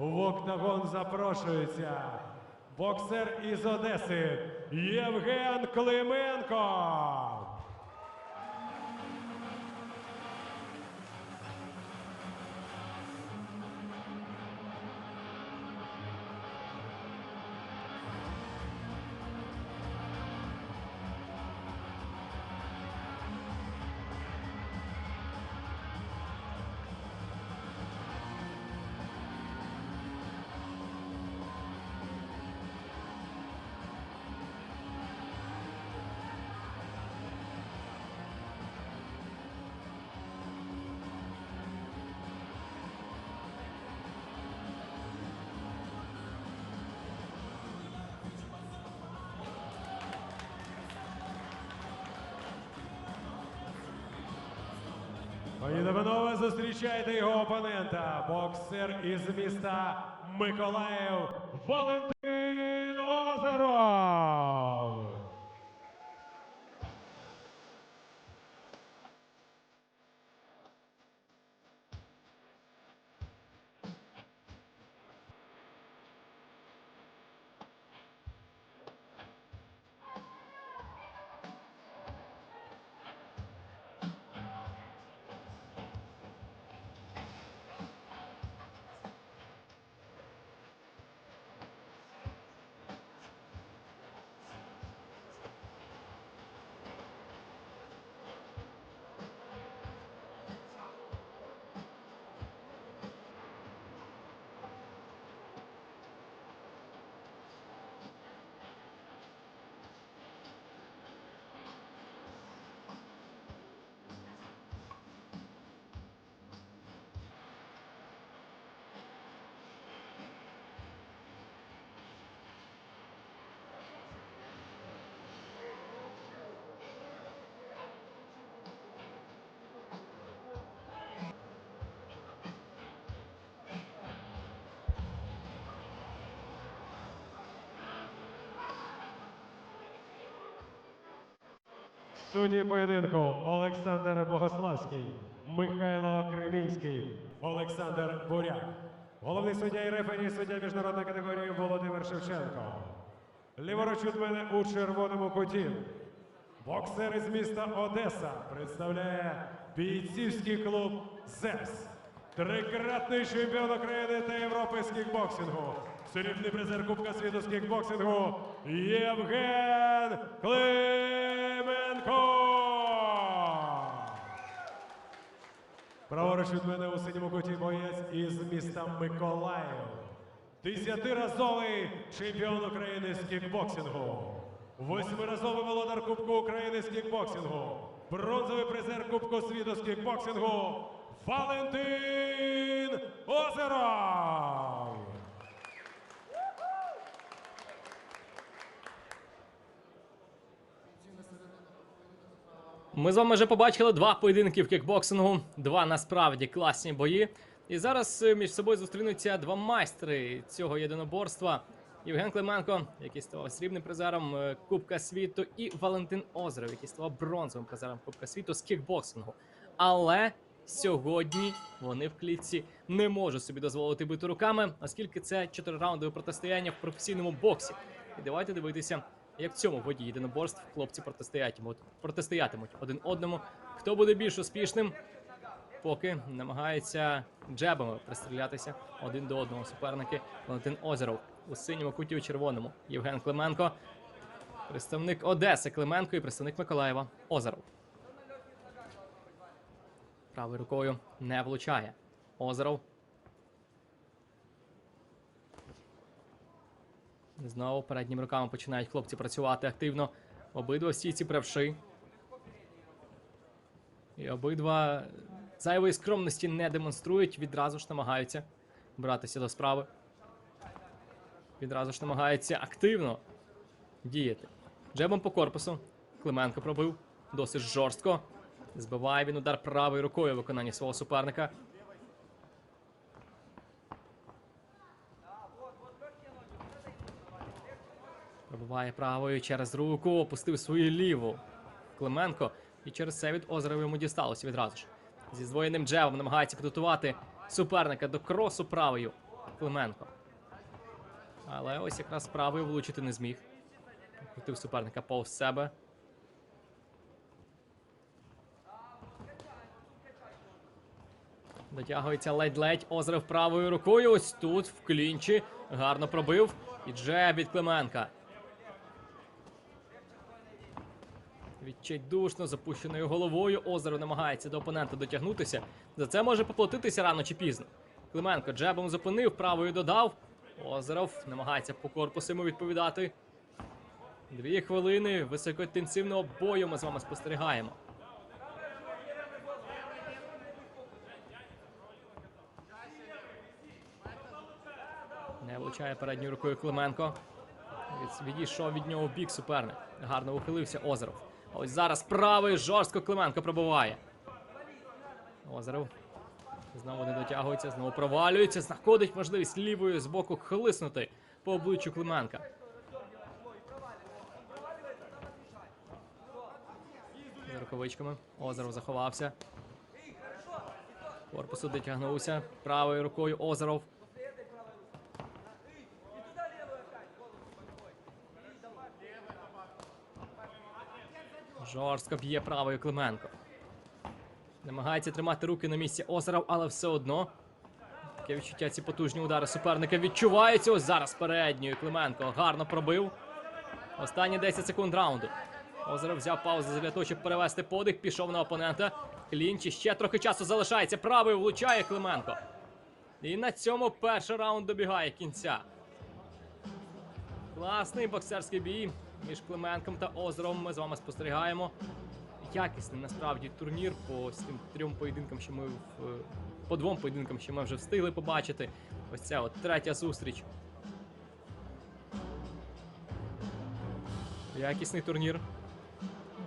В октагон запрошується боксер із Одеси Євген Клименко. Пані та зустрічайте його опонента, боксер із міста Миколаїв Валентин Судді поєдинку Олександр Богославський, Михайло Кремінський, Олександр Буряк. Головний суддя і рефері суддя міжнародної категорії Володимир Шевченко. Ліворуч від мене у червоному куті. Боксер із міста Одеса представляє бійцівський клуб ЗЕС. Трикратний чемпіон України та Європи з кікбоксингу. Срібний призер Кубка світу з кікбоксингу Євген Клименко. Праворуч від мене у синьому куті боєць із міста Миколаїв. Десятиразовий чемпіон України з кікбоксингу. Восьмиразовий володар Кубку України з кікбоксингу. Бронзовий призер Кубку світу з кікбоксингу Валентин Озеров. Ми з вами вже побачили два поєдинки в кікбоксингу, два насправді класні бої. І зараз е, між собою зустрінуться два майстри цього єдиноборства. Євген Клименко, який ставав срібним призером е, Кубка світу, і Валентин Озеров, який ставав бронзовим призером Кубка світу з кікбоксингу. Але сьогодні вони в клітці не можуть собі дозволити бити руками, оскільки це чотирираундове протистояння в професійному боксі. І давайте дивитися, як в цьому виді єдиноборств хлопці протистоятимуть, протистоятимуть один одному. Хто буде більш успішним, поки намагається джебами пристрілятися один до одного суперники Валентин Озеров у синьому куті у червоному. Євген Клименко, представник Одеси Клименко і представник Миколаєва Озеров. Правою рукою не влучає. Озеров. Знову передніми руками починають хлопці працювати активно. Обидва стійці правши. І обидва зайвої скромності не демонструють, відразу ж намагаються братися до справи. Відразу ж намагаються активно діяти. Джебом по корпусу. Клименко пробив досить жорстко. Збиває він удар правою рукою у виконанні свого суперника. Пробиває правою через руку, опустив свою ліву. Клименко. І через це від Озерова йому дісталося відразу ж. Зі здвоєним джебом намагається підготувати суперника до кросу правою. Клименко. Але ось якраз правою влучити не зміг. Крутив суперника повз себе. Дотягується ледь-ледь. Озеров правою рукою. Ось тут в клінчі. Гарно пробив. І джеб від Клименка. Відчайдушно запущеною головою. Озеров намагається до опонента дотягнутися. За це може поплатитися рано чи пізно. Клименко джебом зупинив, правою додав. Озеров намагається по корпусу йому відповідати. Дві хвилини високоінтенсивного бою ми з вами спостерігаємо. Не влучає передньою рукою Клименко. Відійшов від нього бік суперник. Гарно ухилився Озеров. Ось зараз правий жорстко Клименко пробиває. Озеров. Знову не дотягується, знову провалюється. Знаходить можливість лівою з боку хлиснути по обличчю Клименка. За рукавичками. Озеров заховався. Корпусу дотягнувся. Правою рукою Озеров. Жорстко б'є правою Клименко. Намагається тримати руки на місці Озеров, але все одно. Таке відчуття ці потужні удари суперника відчуваються. Ось зараз передньою Клименко гарно пробив. Останні 10 секунд раунду. Озеров взяв паузу для того, щоб перевести подих, пішов на опонента. Клінчі ще трохи часу залишається. Правою влучає Клименко. І на цьому перший раунд добігає кінця. Класний боксерський бій між Клименком та Озеровим. Ми з вами спостерігаємо. Якісний насправді турнір по цим трьом поєдинкам, що ми в, по двом поєдинкам, що ми вже встигли побачити. Ось ця от третя зустріч. Якісний турнір,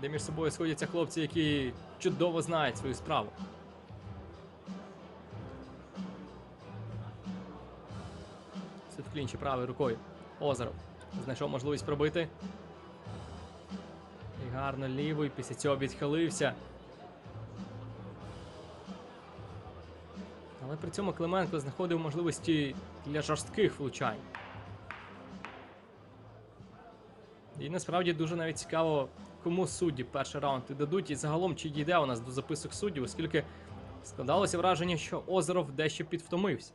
де між собою сходяться хлопці, які чудово знають свою справу. Сид в клінчі правою рукою. Озеров. Знайшов можливість пробити. Гарно лівою, після цього відхилився. Але при цьому Клименко знаходив можливості для жорстких влучань. І насправді дуже навіть цікаво, кому судді перший раунд і дадуть, і загалом чи дійде у нас до записок суддів, оскільки складалося враження, що Озеров дещо підвтомився.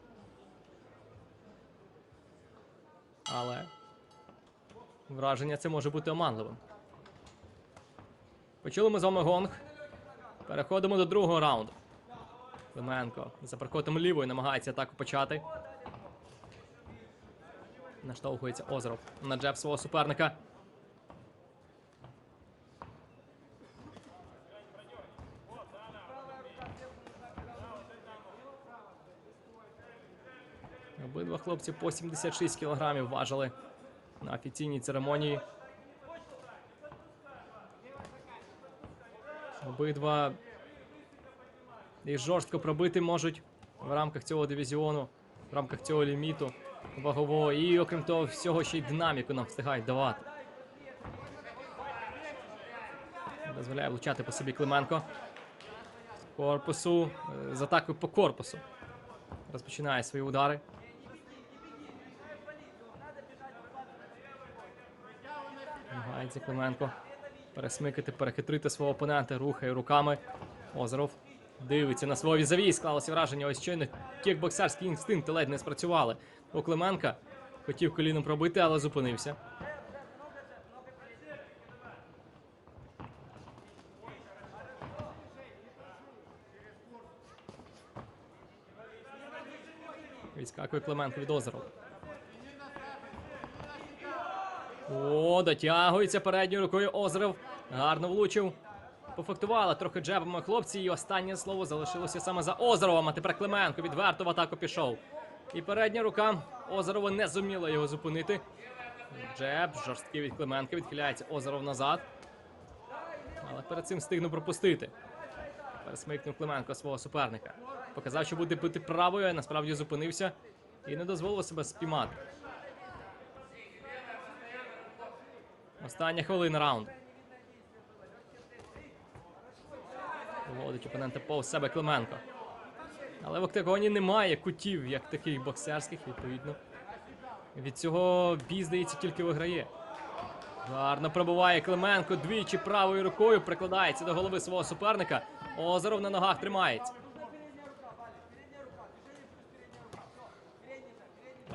Але враження це може бути оманливим. Почули ми з вами гонг. Переходимо до другого раунду. Клименко за прикотом лівою намагається атаку почати. Наштовхується Озеров на джеб свого суперника. Обидва хлопці по 76 кілограмів важили на офіційній церемонії. Обидва і жорстко пробити можуть в рамках цього дивізіону, в рамках цього ліміту вагового. І окрім того, всього ще й динаміку нам встигають давати. Дозволяє влучати по собі Клименко. Корпусу. е, З атакою по корпусу. Розпочинає свої удари. Намагається Клименко пересмикати, перехитрити свого опонента, рухає руками. Озеров дивиться на свого візаві, склалося враження, ось щойно кікбоксерські інстинкти ледь не спрацювали. У Клименка хотів коліном пробити, але зупинився. Відскакує Клименко від Озерова. О, дотягується передньою рукою Озеров. Гарно влучив. Пофактували трохи джебами хлопці, і останнє слово залишилося саме за Озеровим. А тепер Клименко відверто в атаку пішов. І передня рука Озерова не зуміла його зупинити. Джеб, жорсткий від Клименка, відхиляється Озеров назад. Але перед цим встигнув пропустити. Пересмикнув Клименко свого суперника. Показав, що буде бити правою, а насправді зупинився і не дозволив себе спіймати. Остання хвилина раунду. Виводить опонента повз себе Клименко. Але в октагоні немає кутів, як таких боксерських, відповідно. Від цього бій, здається, тільки виграє. Гарно пробуває Клименко двічі правою рукою, прикладається до голови свого суперника. Озеров на ногах тримається.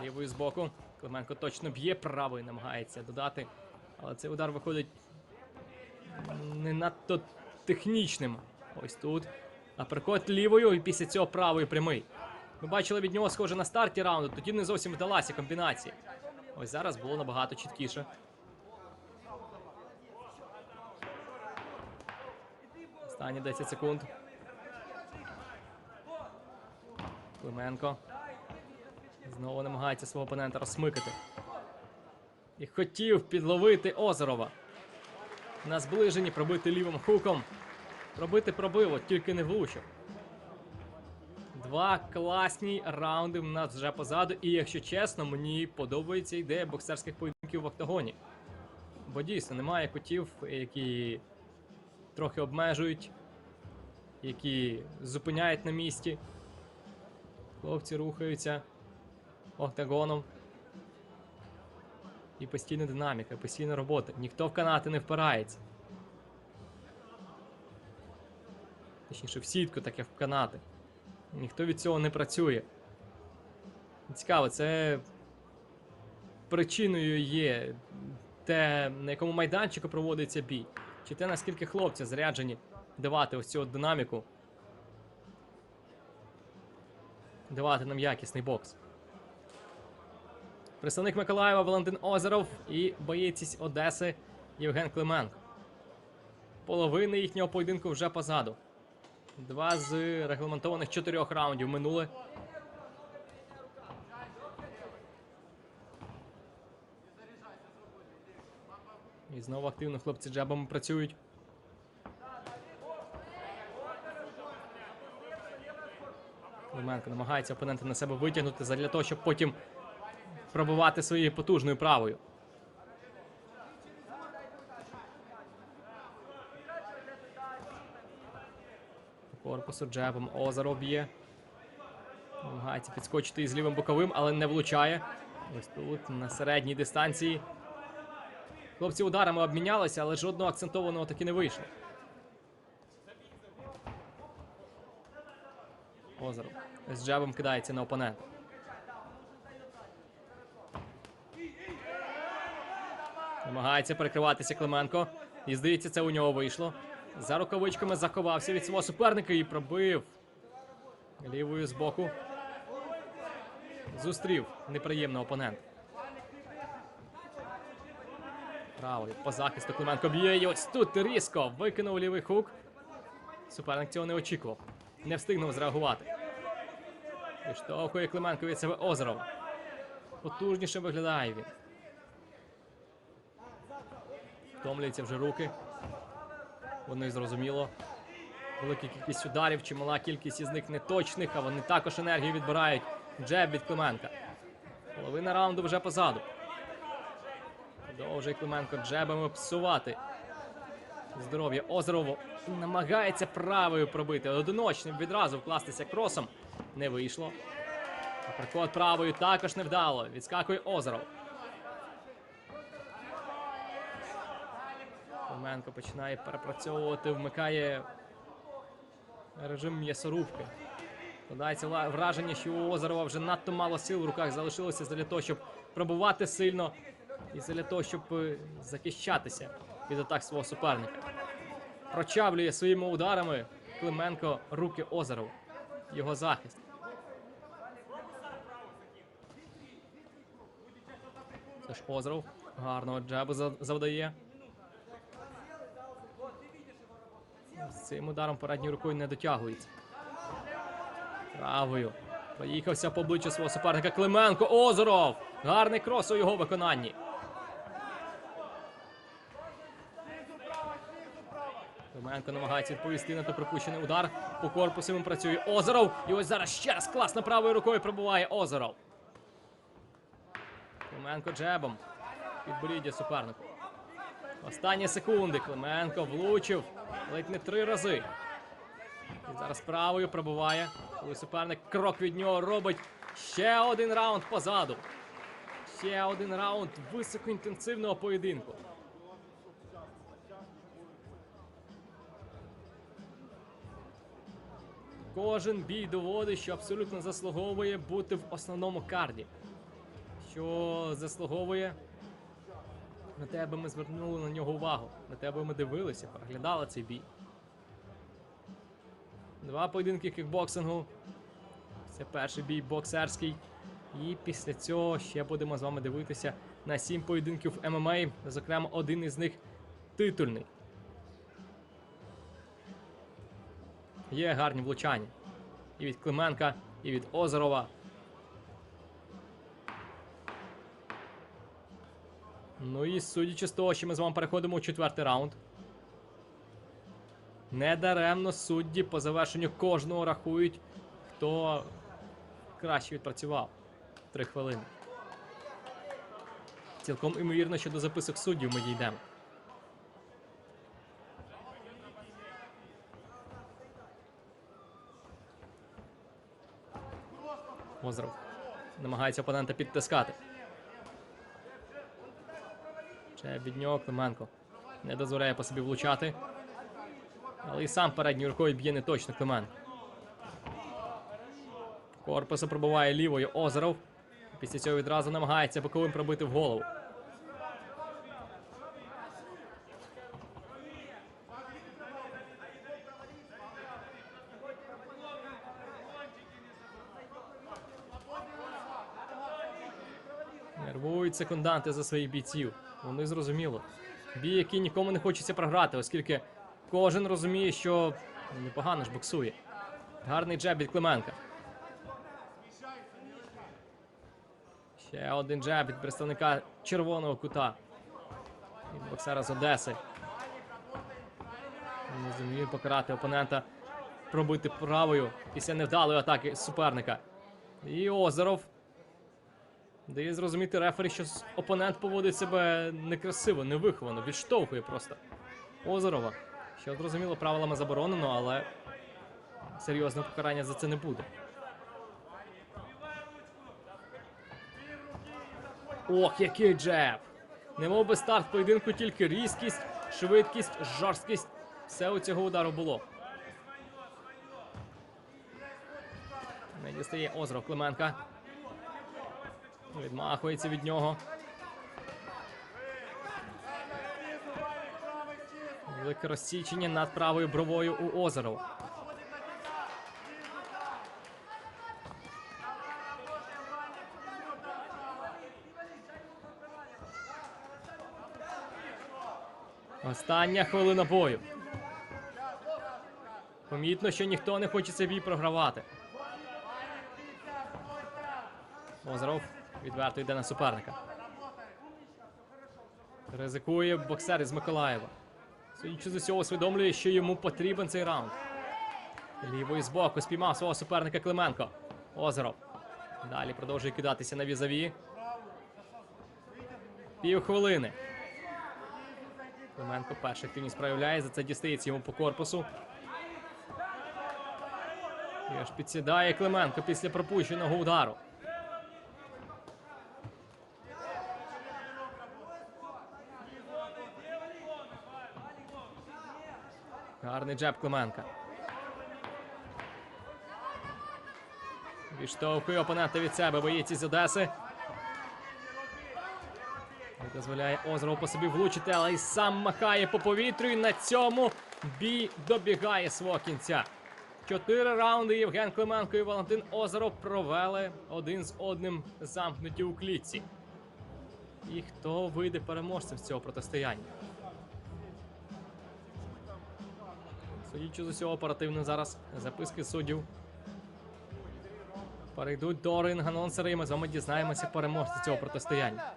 Лівою збоку. Клименко точно б'є, правою намагається додати. Але цей удар виходить не надто технічним. Ось тут. Аперкот лівою і після цього правою прямий. Ми бачили від нього схоже на старті раунду, тоді не зовсім вдалася комбінація. Ось зараз було набагато чіткіше. Останні 10 секунд. Клименко. Знову намагається свого опонента розсмикати. І хотів підловити Озерова. На зближенні пробити лівим хуком. Пробити пробив, от тільки не влучив. Два класні раунди в нас вже позаду. І якщо чесно, мені подобається ідея боксерських поєдинків в октагоні. Бо дійсно немає котів, які трохи обмежують, які зупиняють на місці. Хлопці рухаються октагоном. І постійна динаміка, постійна робота. Ніхто в канати не впирається. Точніше, в сітку, так як в канати. Ніхто від цього не працює. Цікаво, це причиною є те, на якому майданчику проводиться бій, чи те, наскільки хлопці заряджені давати ось цю динаміку, давати нам якісний бокс. Представник Миколаєва Валентин Озеров і боєць Одеси Євген Клименко. Половина їхнього поєдинку вже позаду. Два з регламентованих чотирьох раундів минули. І знову активно хлопці джебами працюють. Клименко намагається опонента на себе витягнути задля того, щоб потім пробивати своєю потужною правою. Корпусу джебом Озаров б'є. Намагається підскочити із лівим боковим, але не влучає. Ось тут на середній дистанції. Хлопці ударами обмінялися, але жодного акцентованого таки не вийшло. Озаров з джебом кидається на опонента. Намагається перекриватися Клименко. І здається, це у нього вийшло. За рукавичками заховався від свого суперника і пробив. Лівою збоку. Зустрів неприємного опонента. Правий по захисту Клименко б'є. І ось тут різко викинув лівий хук. Суперник цього не очікував. Не встигнув зреагувати. Відштовхує Клименко від себе Озеров. Потужніше виглядає він. Втомлюються вже руки. Вони зрозуміло. Велика кількість ударів, чимала кількість із них неточних, а вони також енергію відбирають. Джеб від Клименка. Половина раунду вже позаду. Продовжує Клименко джебами псувати. Здоров'я Озерову намагається правою пробити. Одиночним відразу вкластися кросом. Не вийшло. Приход правою також невдало. Відскакує Озеров. Клименко починає перепрацьовувати, вмикає режим м'ясорубки. Складається враження, що у Озерова вже надто мало сил в руках залишилося для того, щоб пробувати сильно і для того, щоб е, захищатися від атак свого суперника. Прочавлює своїми ударами Клименко руки Озерова. Його захист. Це ж Озеров. Гарного джебу за- завдає. З цим ударом передньою рукою не дотягується. Правою. Проїхався по обличчю свого суперника Клименко. Озеров! Гарний крос у його виконанні. Клименко намагається відповісти на той пропущений удар. По корпусу він працює Озеров. І ось зараз ще раз класно правою рукою пробуває Озеров. Клименко джебом. Підборіддя супернику. Останні секунди. Клименко влучив ледь не три рази. І зараз правою пробуває Коли суперник крок від нього робить ще один раунд позаду. Ще один раунд високоінтенсивного поєдинку. Кожен бій доводить, що абсолютно заслуговує бути в основному карді. Що заслуговує на тебе ми звернули на нього увагу. На тебе ми дивилися, переглядали цей бій. Два поєдинки кікбоксингу. Це перший бій боксерський. І після цього ще будемо з вами дивитися на сім поєдинків ММА. Зокрема, один із них титульний. Є гарні влучання. І від Клименка, і від Озерова. Ну і судячи з того, що ми з вами переходимо у четвертий раунд. Недаремно судді по завершенню кожного рахують, хто краще відпрацював. Три хвилини. Цілком імовірно, що до записок суддів ми дійдемо. Озеров намагається опонента підтискати. Ще від нього Клименко. Не дозволяє по собі влучати. Але і сам передньою рукою б'є не точно Клименко. Корпусу пробиває лівою Озеров. Після цього відразу намагається боковим пробити в голову. Нервують секунданти за своїх бійців. Вони зрозуміло. Бій, який нікому не хочеться програти, оскільки кожен розуміє, що непогано ж боксує. Гарний джеб від Клименка. Ще один джеб від представника червоного кута. Від боксера з Одеси. Не зуміє покарати опонента, пробити правою після невдалої атаки суперника. І Озеров дає зрозуміти рефері, що опонент поводить себе некрасиво, невиховано, відштовхує просто Озерова. Що зрозуміло, правилами заборонено, але серйозного покарання за це не буде. Ох, який джеб! Немов би старт поєдинку, тільки різкість, швидкість, жорсткість. Все у цього удару було. Не дістає Озеров Клименка. Відмахується від нього. Велике розсічення над правою бровою у Озерова. Остання хвилина бою. Помітно, що ніхто не хоче бій програвати. Озеров відверто йде на суперника. Ризикує боксер із Миколаєва. Судячи з усього, усвідомлює, що йому потрібен цей раунд. Лівою збоку спіймав свого суперника Клименко. Озеров. Далі продовжує кидатися на візаві. Півхвилини. Клименко перша активність проявляє, за це дістається йому по корпусу. І аж підсідає Клименко після пропущеного удару. Гарний джеб Клименка. Відштовхує опонента від себе, боїться з Одеси. Не дозволяє Озерову по собі влучити, але й сам махає по повітрю. І на цьому бій добігає свого кінця. Чотири раунди Євген Клименко і Валентин Озеров провели один з одним замкнуті у клітці. І хто вийде переможцем з цього протистояння? Судячи з усього оперативно зараз записки суддів. Перейдуть до ринг-анонсери, і ми з вами дізнаємося переможця цього протистояння.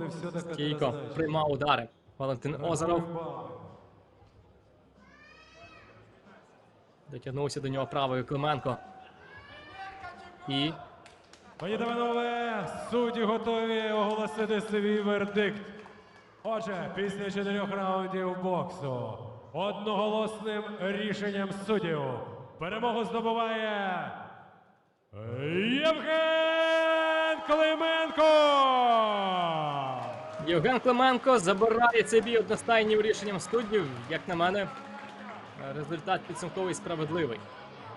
Не все так Стійко однозначно. приймав удари. Валентин Озеров. Дотягнувся до нього правою Клименко. І Пані та панове, судді готові оголосити свій вердикт. Отже, після чотирьох раундів боксу одноголосним рішенням суддів перемогу здобуває Євген Клименко! Євген Клименко забирає цей бій одностайнім рішенням суддів. Як на мене, результат підсумковий справедливий.